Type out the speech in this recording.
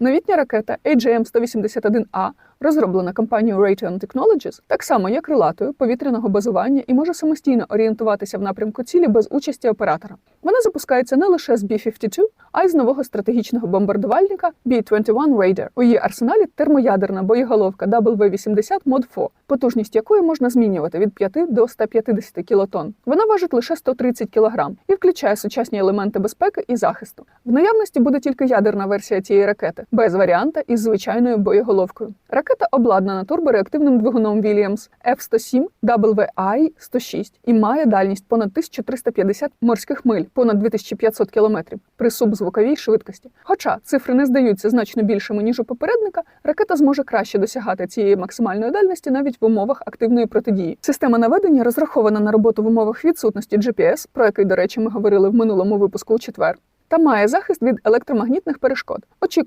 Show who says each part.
Speaker 1: Новітня ракета AGM-181A, розроблена компанією Raytheon Technologies, так само є крилатою повітряного базування і може самостійно орієнтуватися в напрямку цілі без участі оператора. Вона запускається не лише з B-52, а й з нового стратегічного бомбардувальника B-21 Raider. У її арсеналі термоядерна боєголовка W-80 Mod 4, потужність якої можна змінювати від 5 до 150 кілотон. Вона важить лише 130 кг і включає сучасні елементи безпеки і захисту. В наявності буде тільки ядерна версія цієї ракети, без варіанта із звичайною боєголовкою. Ракета обладнана турбореактивним двигуном Williams F-107 WI-106 і має дальність понад 1350 морських миль, понад 2500 кілометрів при субзвуковій швидкості. Хоча цифри не здаються значно більшими ніж у попередника, ракета зможе краще досягати цієї максимальної дальності навіть в умовах активної протидії. Система наведення розрахована на роботу в умовах відсутності GPS, про який, до речі, ми говорили в минулому випуску у четвер, та має захист від електромагнітних перешкод. Очікую.